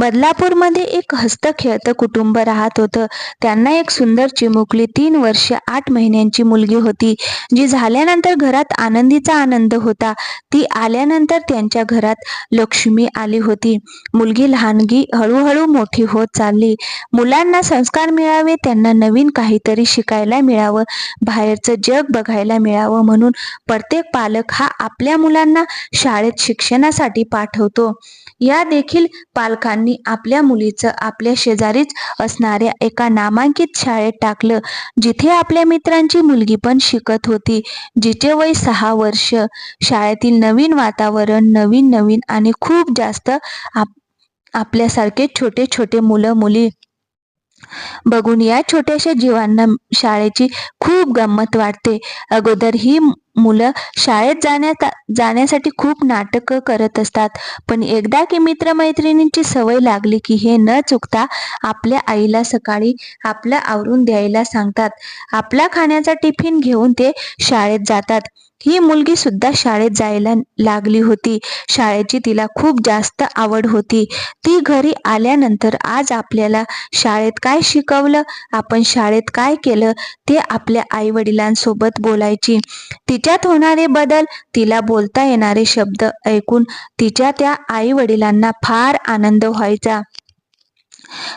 बदलापूरमध्ये एक हस्तखेळतं कुटुंब राहत होतं. त्यांना एक सुंदर चिमुकली तीन वर्ष आठ महिन्यांची मुलगी होती जी झाल्यानंतर घरात आनंदीचा आनंद होता. ती आल्यानंतर त्यांच्या घरात लक्ष्मी आली होती. मुलगी लहानगी हळूहळू मोठी होत चालली. मुलांना संस्कार मिळावे त्यांना नवीन काहीतरी शिकायला मिळावं बाहेरचं जग बघायला मिळावं म्हणून प्रत्येक पालक हा आपल्या मुलांना शाळेत शिक्षणासाठी पाठवतो. या देखील पालकांनी आपल्या मुलीचं आपल्या शेजारीच असणाऱ्या एका नामांकित शाळेत टाकलं जिथे आपल्या मित्रांची मुलगी पण शिकत होती जिचे वय सहा वर्ष. शाळेतील नवीन वातावरण नवीन नवीन आणि खूप जास्त आप आपल्यासारखे छोटे छोटे मुलं मुली बघून या छोट्याशा जीवांना शाळेची खूप गंमत वाटते. अगोदर ही मुलं शाळेत जाण्या जाण्यासाठी खूप नाटकं करत असतात. पण एकदा की मित्रमैत्रिणींची सवय लागली की हे न चुकता आपल्या आईला सकाळी आपलं आवरून द्यायला सांगतात. आपला खाण्याचा टिफिन घेऊन ते शाळेत जातात. ही मुलगी सुद्धा शाळेत जायला लागली होती. शाळेची तिला खूप जास्त आवड होती. ती घरी आल्यानंतर आज आपल्याला शाळेत काय शिकवलं? आपण शाळेत काय केलं? ते आपल्या आई वडिलांसोबत बोलायची. तिच्यात होणारे बदल तिला बोलता येणारे शब्द ऐकून तिच्या त्या आई वडिलांना फार आनंद व्हायचा.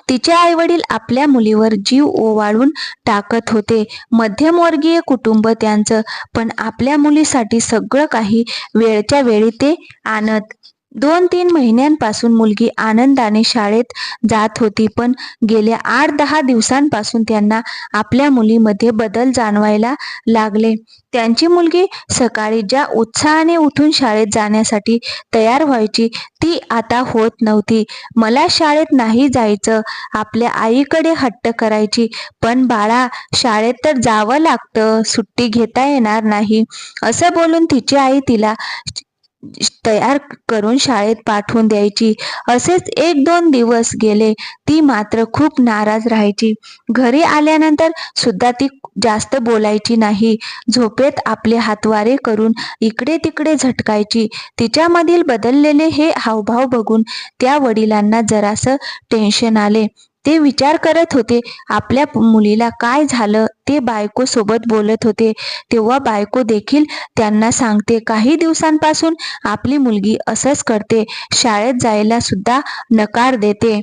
तिचे आई वडील आपल्या मुलीवर जीव ओवाळून टाकत होते. मध्यमवर्गीय कुटुंब त्यांचं पण आपल्या मुलीसाठी सगळं काही वेळच्या वेळी ते आणत. दोन तीन महिन्यांपासून मुलगी आनंदाने शाळेत जात होती पण गेल्या आठ दहा दिवसांपासून त्यांना आपल्या मुलीमध्ये बदल जाणवायला लागले. त्यांची मुलगी सकाळी ज्या उत्साहाने उठून शाळेत जाण्यासाठी तयार व्हायची ती आता होत नव्हती. मला शाळेत नाही जायचं आपल्या आईकडे हट्ट करायची पण बाळा शाळेत तर जावं लागतं सुट्टी घेता येणार नाही. असं बोलून तिची आई तिला तयार करून शाळेत पाठवून द्यायची. असेच एक दोन दिवस गेले ती मात्र खूप नाराज राहायची. घरी आल्यानंतर सुद्धा ती जास्त बोलायची नाही. झोपेत आपले हातवारे करून इकडे तिकडे झटकायची. तिच्यामधील बदललेले हे हावभाव बघून त्या वडिलांना जरासं टेन्शन आले. ते विचार करत होते आपल्या मुलीला काय झालं? ते बायको सोबत बोलत होते. तेव्हा बायको देखील त्यांना सांगते काही दिवसांपासून आपली मुलगी असंच करते. शाळेत जायला सुद्धा नकार देते.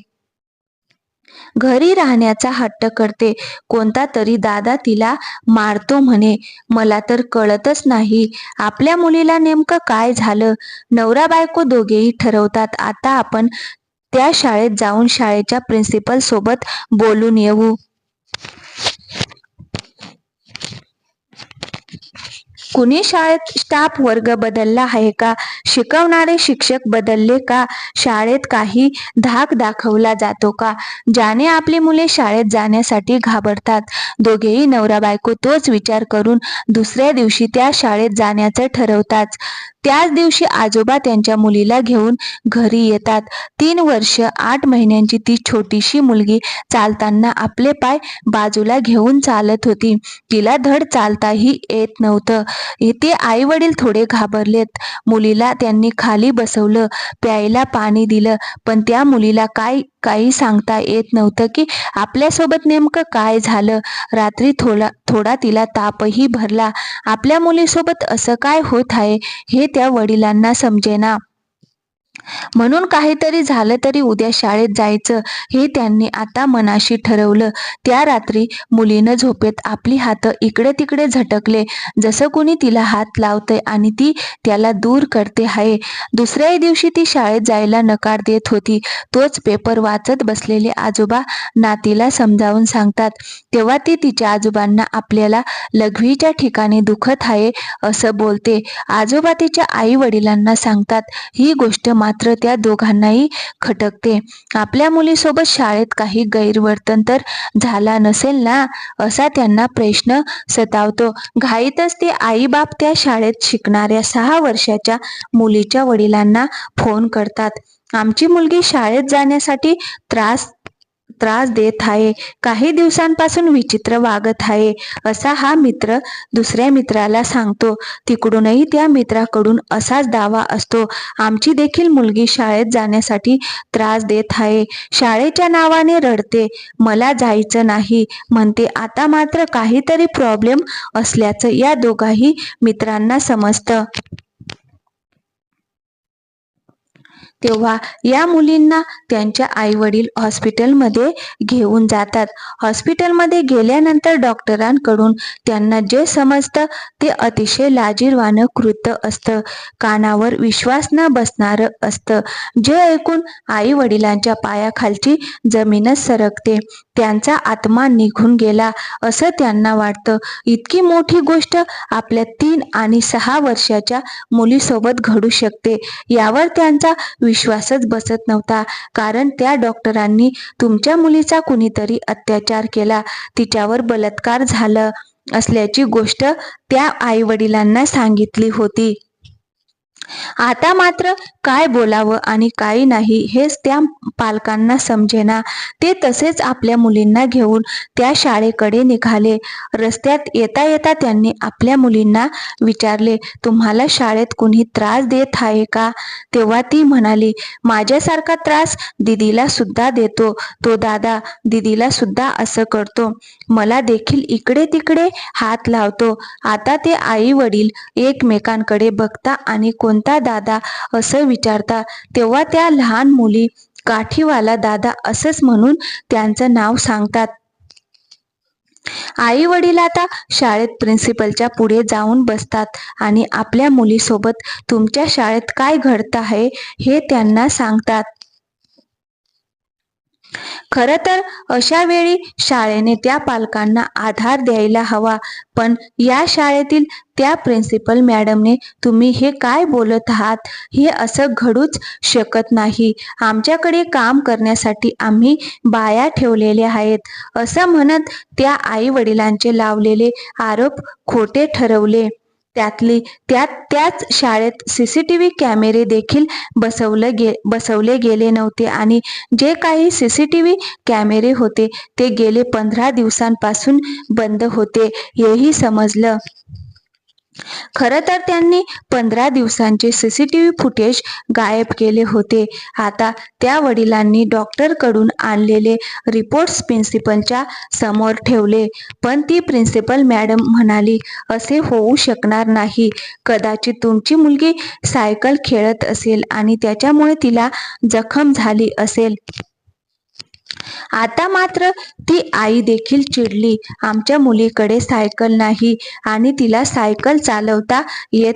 घरी राहण्याचा हट्ट करते. कोणता तरी दादा तिला मारतो म्हणे. मला तर कळतच नाही. आपल्या मुलीला नेमकं काय झालं? नवरा बायको दोघेही ठरवतात. आता आपण त्या शाळेत जाऊन शाळेच्या प्रिन्सिपल सोबत बोलून येऊ. कुणी शाळेत स्टाफ वर्ग बदलला आहे का? शिकवणारे शिक्षक बदलले का? शाळेत काही धाक दाखवला जातो का? ज्याने आपली मुले शाळेत जाण्यासाठी घाबरतात. दोघेही नवरा बायको तोच विचार करून दुसऱ्या दिवशी त्या शाळेत जाण्याचं ठरवतात. त्याच दिवशी आजोबा त्यांच्या मुलीला घेऊन घरी येतात. तीन वर्ष आठ महिन्यांची ती छोटीशी मुलगी चालताना आपले पाय बाजूला घेऊन चालत होती. तिला धड चालताही येत नव्हतं. येथे आई वडील थोडे घाबरलेत. मुलीला त्यांनी खाली बसवलं प्यायला पाणी दिलं पण त्या मुलीला काय काही सांगता येत नव्हतं की आपल्यासोबत नेमकं काय झालं. रात्री थोडा थोडा तिला तापही भरला. आपल्या मुलीसोबत असं काय होत आहे हे त्या वडिलांना समजेना. म्हणून काहीतरी झालं तरी उद्या शाळेत जायचं हे त्यांनी आता मनाशी ठरवलं. त्या रात्री मुलीनं झोपेत आपली हात इकडे तिकडे झटकले. जसं कुणी तिला हात लावतंय आणि ती त्याला दूर करते आहे दुसऱ्याही दिवशी ती शाळेत जायला नकार देत होती. तोच पेपर वाचत बसलेले आजोबा नातीला समजावून सांगतात तेव्हा ती तिच्या आजोबांना आपल्याला लघवीच्या ठिकाणी दुखत आहे असं बोलते. आजोबा तिच्या आई वडिलांना सांगतात ही गोष्ट मात्र त्या दोघांनाही खटकते. आपल्या मुलीसोबत शाळेत काही गैरवर्तन तर झाला नसेल ना? असा त्यांना प्रश्न सतावतो. घाईतच ते आई बाप त्या शाळेत शिकणाऱ्या सहा वर्षाच्या मुलीच्या वडिलांना फोन करतात. आमची मुलगी शाळेत जाण्यासाठी त्रास त्रास देत आहे. काही दिवसांपासून विचित्र वागत आहे. असा हा मित्र दुसऱ्या मित्राला सांगतो. तिकडूनही त्या मित्राकडून असाच दावा असतो. आमची देखील मुलगी शाळेत जाण्यासाठी त्रास देत आहे. शाळेच्या नावाने रडते. मला जायचं नाही. म्हणते आता मात्र काहीतरी प्रॉब्लेम असल्याचं या दोघाही मित्रांना समजतं. तेव्हा या मुलींना त्यांच्या आई वडील हॉस्पिटलमध्ये घेऊन जातात. हॉस्पिटलमध्ये गेल्यानंतर डॉक्टरांकडून त्यांना जे समजतं ते अतिशय लाजीरवानं कृत असतं. कानावर विश्वास न बसणारं असतं. जे ऐकून आई वडिलांच्या पायाखालची जमीनच सरकते. त्यांचा आत्मा निघून गेला असं त्यांना वाटतं. इतकी मोठी गोष्ट आपल्या तीन आणि सहा वर्षाच्या मुलीसोबत घडू शकते. यावर त्यांचा विश्वासच बसत नव्हता. कारण त्या डॉक्टरांनी तुमच्या मुलीचा कुणीतरी अत्याचार केला. तिच्यावर बलात्कार झालं असल्याची गोष्ट त्या आई वडिलांना सांगितली होती. आता मात्र काय बोलावं आणि काय नाही हेच त्या पालकांना समजेना. ते तसेच आपल्या मुलींना घेऊन त्या शाळेकडे निघाले. रस्त्यात येता येता त्यांनी आपल्या मुलींना विचारले तुम्हाला शाळेत कुणी त्रास देत आहे का? तेव्हा ती म्हणाली माझ्यासारखा त्रास दिदीला सुद्धा देतो. तो दादा दिदीला सुद्धा असं करतो. मला देखील इकडे तिकडे हात लावतो. आता ते आई वडील एकमेकांकडे बघता आणि कोणता दादा असं विचारता तेव्हा त्या लहान मुली काठीवाला दादा असंच म्हणून त्यांचं नाव सांगतात. आई वडील आता शाळेत प्रिन्सिपलच्या पुढे जाऊन बसतात आणि आपल्या मुलीसोबत तुमच्या शाळेत काय घडत आहे हे त्यांना सांगतात. खरं तर अशा वेळी शाळेने त्या पालकांना आधार द्यायला हवा पण या शाळेतील त्या प्रिन्सिपल मॅडमने तुम्ही हे काय बोलत आहात? हे असं घडूच शकत नाही. आमच्याकडे काम करण्यासाठी आम्ही बाया ठेवलेल्या आहेत. असं म्हणत त्या आई वडिलांचे लावलेले आरोप खोटे ठरवले. त्यातली त्यात त्याच शाळेत सी सी टी व्ही कॅमेरे देखील बसवलं गे बसवले गेले नव्हते. आणि जे काही सी सी टी व्ही कॅमेरे होते ते गेले पंधरा दिवसांपासून बंद होते. हेही समजलं. खरं तर त्यांनी पंधरा दिवसांचे सीसीटीव्ही फुटेज गायब केले होते. आता त्या वडिलांनी डॉक्टरकडून आणलेले रिपोर्ट्स प्रिन्सिपलच्या समोर ठेवले. पण ती प्रिन्सिपल मॅडम म्हणाली असे होऊ शकणार नाही. कदाचित तुमची मुलगी सायकल खेळत असेल आणि त्याच्यामुळे तिला जखम झाली असेल. आता मात्र ती आई देखील चिडली. आमच्या मुलीकडे सायकल नाही आणि तिला सायकल चालवता येत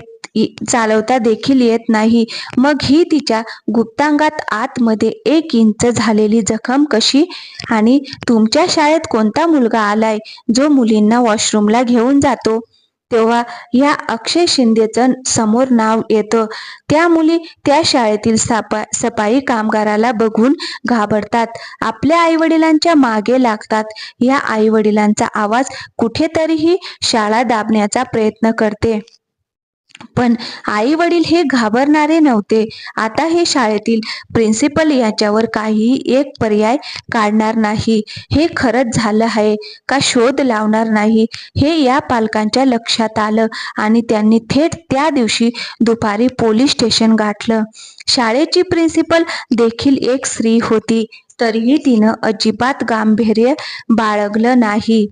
चालवता देखील येत नाही. मग ही तिच्या गुप्तांगात आतमध्ये एक इंच झालेली जखम कशी? आणि तुमच्या शाळेत कोणता मुलगा आलाय जो मुलींना वॉशरूमला घेऊन जातो? तेव्हा ह्या अक्षय शिंदेचं समोर नाव येतं. त्या मुली त्या शाळेतील सापा सफाई कामगाराला बघून घाबरतात. आपल्या आईवडिलांच्या मागे लागतात. या आईवडिलांचा आवाज कुठेतरीही शाळा दाबण्याचा प्रयत्न करते. पण आई वडील हे घाबरणारे नव्हते. आता हे शाळेतील प्रिन्सिपल याच्यावर काहीही एक पर्याय काढणार नाही. हे खरंच झालं आहे का शोध लावणार नाही? हे या पालकांच्या लक्षात आलं आणि त्यांनी थेट त्या दिवशी दुपारी पोलीस स्टेशन गाठलं. शाळेची प्रिन्सिपल देखील एक स्त्री होती. तरीही तिनं अजिबात गांभीर्य बाळगलं नाही.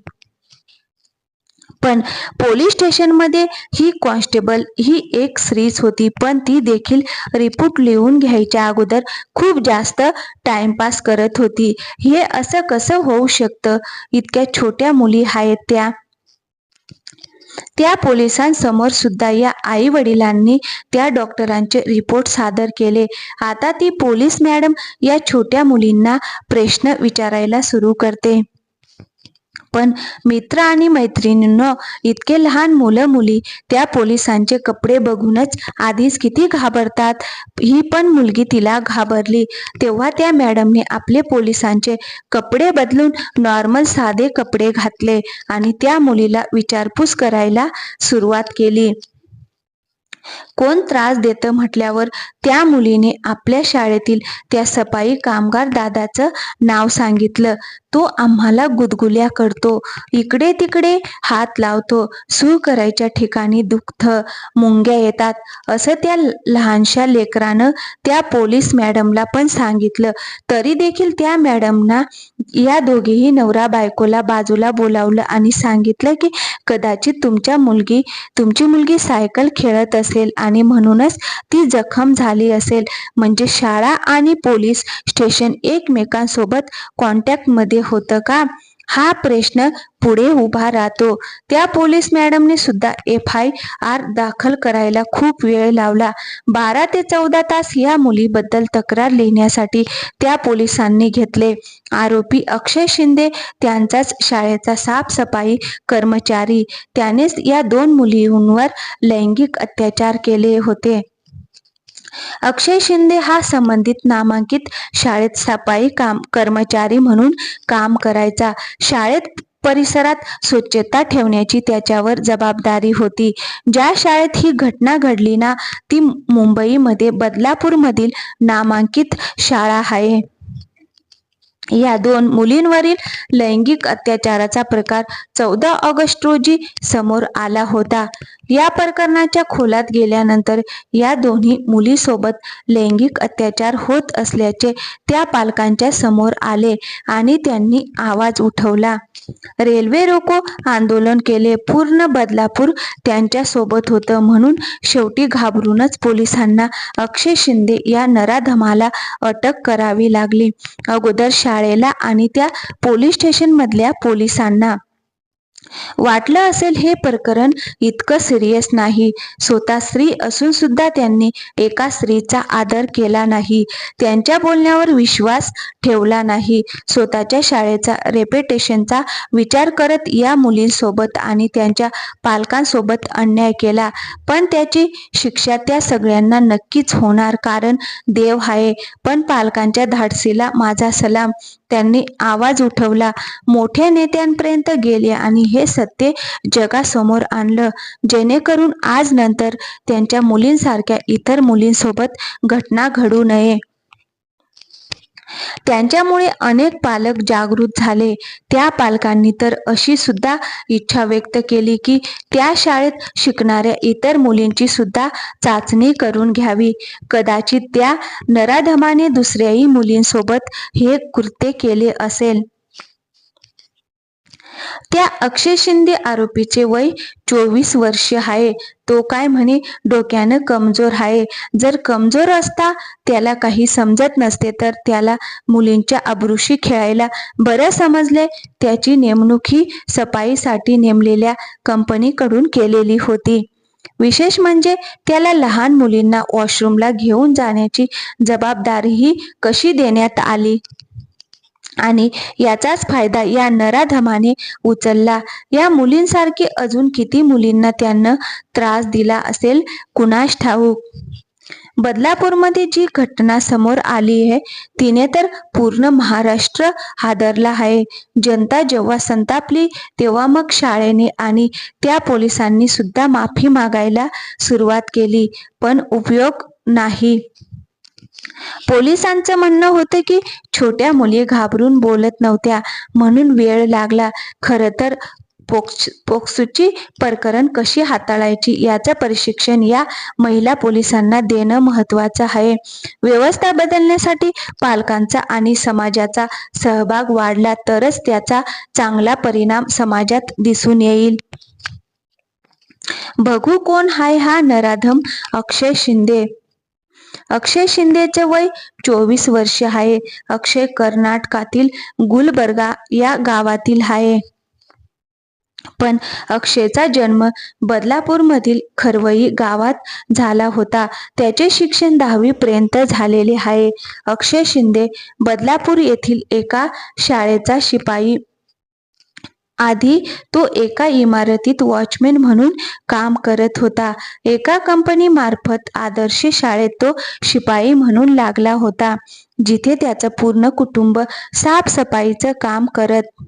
पण पोलीस स्टेशनमध्ये ही कॉन्स्टेबल ही एक स्त्रीच होती. पण ती देखील रिपोर्ट लिहून घ्यायच्या अगोदर खूप जास्त टाइमपास करत होती. हे असं कसं होऊ शकतं? इतक्या छोट्या मुली आहेत त्या. त्या पोलिसांसमोर सुद्धा या आई वडिलांनी त्या डॉक्टरांचे रिपोर्ट सादर केले. आता ती पोलीस मॅडम या छोट्या मुलींना प्रश्न विचारायला सुरू करते. पण मित्र आणि मैत्रिणींनो इतके लहान मुलं मुली त्या पोलिसांचे कपडे बघूनच आधीच किती घाबरतात. ही पण मुलगी तिला घाबरली. तेव्हा त्या मॅडमने आपले पोलिसांचे कपडे बदलून नॉर्मल साधे कपडे घातले आणि त्या मुलीला विचारपूस करायला सुरुवात केली. कोण त्रास देतं म्हटल्यावर त्या मुलीने आपल्या शाळेतील त्या सफाई कामगार दादाचं नाव सांगितलं. तो आम्हाला गुदगुल्या करतो. इकडे तिकडे हात लावतो. सूर करायच्या ठिकाणी दुःख मुंग्या येतात. असं त्या लहानशा लेकरानं त्या पोलीस मॅडमला पण सांगितलं. तरी देखील त्या मॅडमना या दोघेही नवरा बायकोला बाजूला बोलावलं आणि सांगितलं की कदाचित तुमच्या मुलगी तुमची मुलगी सायकल खेळत असेल आणि म्हणूनच ती जखम झाली असेल. म्हणजे शाळा आणि पोलीस स्टेशन एकमेकांसोबत कॉन्टॅक्टमध्ये होतं का? हा प्रश्न पुढे उभा राहतो. त्या पोलीस मॅडमने सुद्धा एफ आय आर दाखल करायला खूप वेळ लावला. बारा ते चौदा तास या मुलीबद्दल तक्रार लिहिण्यासाठी त्या पोलिसांनी घेतले. आरोपी अक्षय शिंदे त्यांचाच शाळेचा साफसफाई कर्मचारी. त्यानेच या दोन मुलींवर लैंगिक अत्याचार केले होते. अक्षय शिंदे हा संबंधित नामांकित शाळेत सफाई काम कर्मचारी म्हणून काम करायचा. शाळेत परिसरात स्वच्छता ठेवण्याची त्याच्यावर जबाबदारी होती. ज्या शाळेत ही घटना घडली ना ती मुंबईमध्ये बदलापूरमधील नामांकित शाळा आहे. या दोन मुलींवरील लैंगिक अत्याचाराचा प्रकार चौदा ऑगस्ट रोजी समोर आला होता. या प्रकरणाच्या खोलात गेल्यानंतर या दोन्ही मुलीसोबत लैंगिक अत्याचार होत असल्याचे त्या पालकांच्या समोर आले आणि त्यांनी आवाज उठवला. रेल्वे रोको आंदोलन केले पूर्ण बदलापूर त्यांच्यासोबत होतं म्हणून शेवटी घाबरूनच पोलिसांना अक्षय शिंदे या नराधमाला अटक करावी लागली. अगोदर शाळेला आणि त्या पोलीस स्टेशन मधल्या पोलिसांना वाटलं असेल हे प्रकरण इतकं सिरियस नाही. स्वतः स्त्री असून सुद्धा त्यांनी एका स्त्रीचा आदर केला नाही. त्यांच्या बोलण्यावर विश्वास ठेवला नाही. स्वतःच्या शाळेचा रेप्युटेशनचा विचार करत या मुलींसोबत आणि त्यांच्या पालकांसोबत अन्याय केला. पण त्याची शिक्षा त्या सगळ्यांना नक्कीच होणार कारण देव आहे पण पालकांच्या धाडसीला माझा सलाम. त्यांनी आवाज उठवला. मोठ्या नेत्यांपर्यंत गेले आणि हे सत्य जगासमोर आणलं. जेणेकरून आज नंतर त्यांच्या मुलींसारख्या इतर मुलींसोबत घटना घडू नये. त्यांच्यामुळे अनेक पालक जागृत झाले. त्या पालकांनी तर अशी सुद्धा इच्छा व्यक्त केली की त्या शाळेत शिकणाऱ्या इतर मुलींची सुद्धा चाचणी करून घ्यावी. कदाचित त्या नराधमाने दुसऱ्याही मुलींसोबत हे कृत्य केले असेल. त्या अक्षय शिंदे आरोपीचे वय चोवीस वर्ष आहे. तो काय म्हणे? डोक्यानं कमजोर आहे. जर कमजोर असता त्याला काही समजत नसते तर त्याला मुलींच्या अब्रुशी खेळायला बरं समजले त्याची नेमणूक ही सफाईसाठी नेमलेल्या कंपनीकडून केलेली होती. विशेष म्हणजे त्याला लहान मुलींना वॉशरूमला घेऊन जाण्याची जबाबदारीही कशी देण्यात आली? आणि याचाच फायदा या नराधमाने उचलला. या मुलींसारखे अजून किती मुलींना त्यानं त्रास दिला असेल? कुणास ठाऊक? बदलापूरमध्ये जी घटना समोर आली आहे तिने तर पूर्ण महाराष्ट्र हादरला आहे. जनता जेव्हा संतापली तेव्हा मग शाळेने आणि त्या पोलिसांनी सुद्धा माफी मागायला सुरुवात केली. पण उपयोग नाही. पोलिसांचं म्हणणं होतं की छोट्या मुली घाबरून बोलत नव्हत्या. म्हणून वेळ लागला. खरं तर पोक्स पोक्सोची प्रकरण कशी हाताळायची याचं प्रशिक्षण या महिला पोलिसांना देणं महत्वाचं आहे. व्यवस्था बदलण्यासाठी पालकांचा आणि समाजाचा सहभाग वाढला तरच त्याचा चांगला परिणाम समाजात दिसून येईल. बघू कोण हाय हा नराधम अक्षय शिंदे. अक्षय शिंदेचे वय चोवीस वर्ष आहे. अक्षय कर्नाटकातील गुलबर्गा या गावातील आहे. पण अक्षयचा जन्म बदलापूरमधील खरवई गावात झाला होता. त्याचे शिक्षण दहावी पर्यंत झालेले आहे. अक्षय शिंदे बदलापूर येथील एका शाळेचा शिपाई आधी तो एका इमारतीत वॉचमॅन म्हणून काम करत होता. एका कंपनी मार्फत आदर्श शाळेत तो शिपाई म्हणून लागला होता जिथे त्याचं पूर्ण कुटुंब साफसफाईचं काम करत.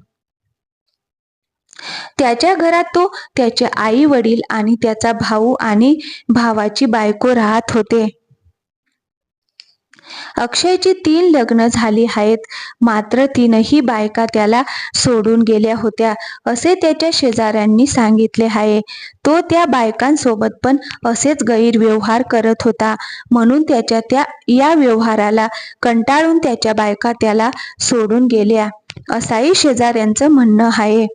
त्याच्या घरात तो त्याचे आई वडील आणि त्याचा भाऊ आणि भावाची बायको राहत होते. अक्षयची तीन लग्न झाली आहेत. मात्र तीनही बायका त्याला सोडून गेल्या होत्या असे त्याच्या शेजाऱ्यांनी सांगितले आहे. तो त्या बायकांसोबत पण असेच गैरव्यवहार करत होता. म्हणून त्याच्या त्या या व्यवहाराला कंटाळून त्याच्या बायका त्याला सोडून गेल्या. असाही शेजाऱ्यांचं म्हणणं आहे.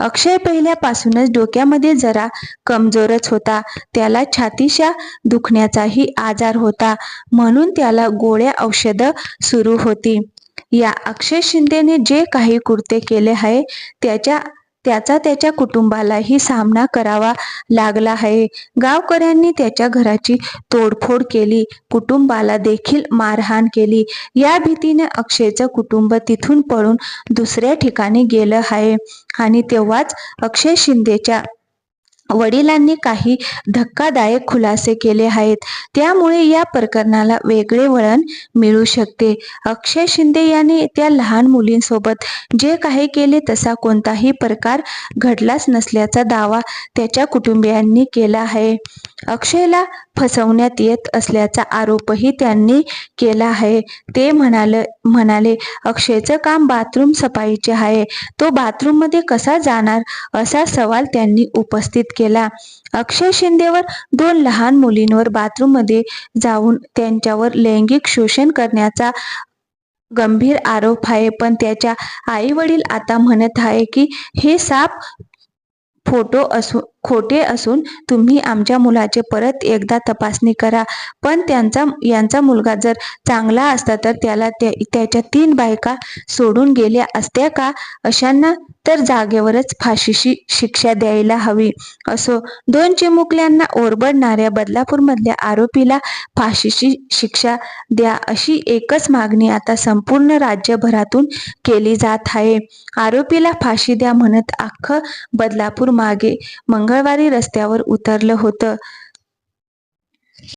अक्षय पहिल्यापासूनच डोक्यामध्ये जरा कमजोरच होता. त्याला छातीच्या दुखण्याचाही आजार होता. म्हणून त्याला गोळ्या औषधं सुरू होती. या अक्षय शिंदेने जे काही कृत्य केले आहे त्याच्या त्याचा त्याच्या कुटुंबालाही सामना करावा लागला आहे. गावकऱ्यांनी त्याच्या घराची तोडफोड केली. कुटुंबाला देखील मारहाण केली. या भीतीने अक्षयचं कुटुंब तिथून पळून दुसऱ्या ठिकाणी गेलं आहे. आणि तेव्हाच अक्षय शिंदेच्या वडिलांनी काही धक्कादायक खुलासे केले आहेत. त्यामुळे या प्रकरणाला वेगळे वळण मिळू शकते. अक्षय शिंदे यांनी त्या लहान मुलींसोबत जे काही केले तसा कोणताही प्रकार घडलाच नसल्याचा दावा त्याच्या कुटुंबियांनी केला आहे. अक्षयला फसवण्यात येत असल्याचा आरोपही त्यांनी केला आहे. ते म्हणाल म्हणाले अक्षयचं काम बाथरूम सफाईचे आहे. तो बाथरूममध्ये कसा जाणार? असा सवाल त्यांनी उपस्थित केला. अक्षय शिंदेवर दोन लहान मुलींवर बाथरूममध्ये जाऊन त्यांच्यावर लैंगिक शोषण करण्याचा गंभीर आरोप आहे. पण त्याच्या आई वडील आता म्हणत आहे की हे साप फोटो असू खोटे असून तुम्ही आमच्या मुलाचे परत एकदा तपासणी करा. पण त्यांचा यांचा मुलगा जर चांगला असता तर त्याला त्या त्याच्या तीन बायका सोडून गेल्या असत्या का? अशांना तर जागेवरच फाशीशी शिक्षा द्यायला हवी. असो दोन चिमुकल्यांना ओरबडणाऱ्या बदलापूरमधल्या आरोपीला फाशीशी शिक्षा द्या अशी एकच मागणी आता संपूर्ण राज्यभरातून केली जात आहे. आरोपीला फाशी द्या म्हणत अख्खं बदलापूर मागे. मंगळवारी रस्त्यावर उतरलं होतं.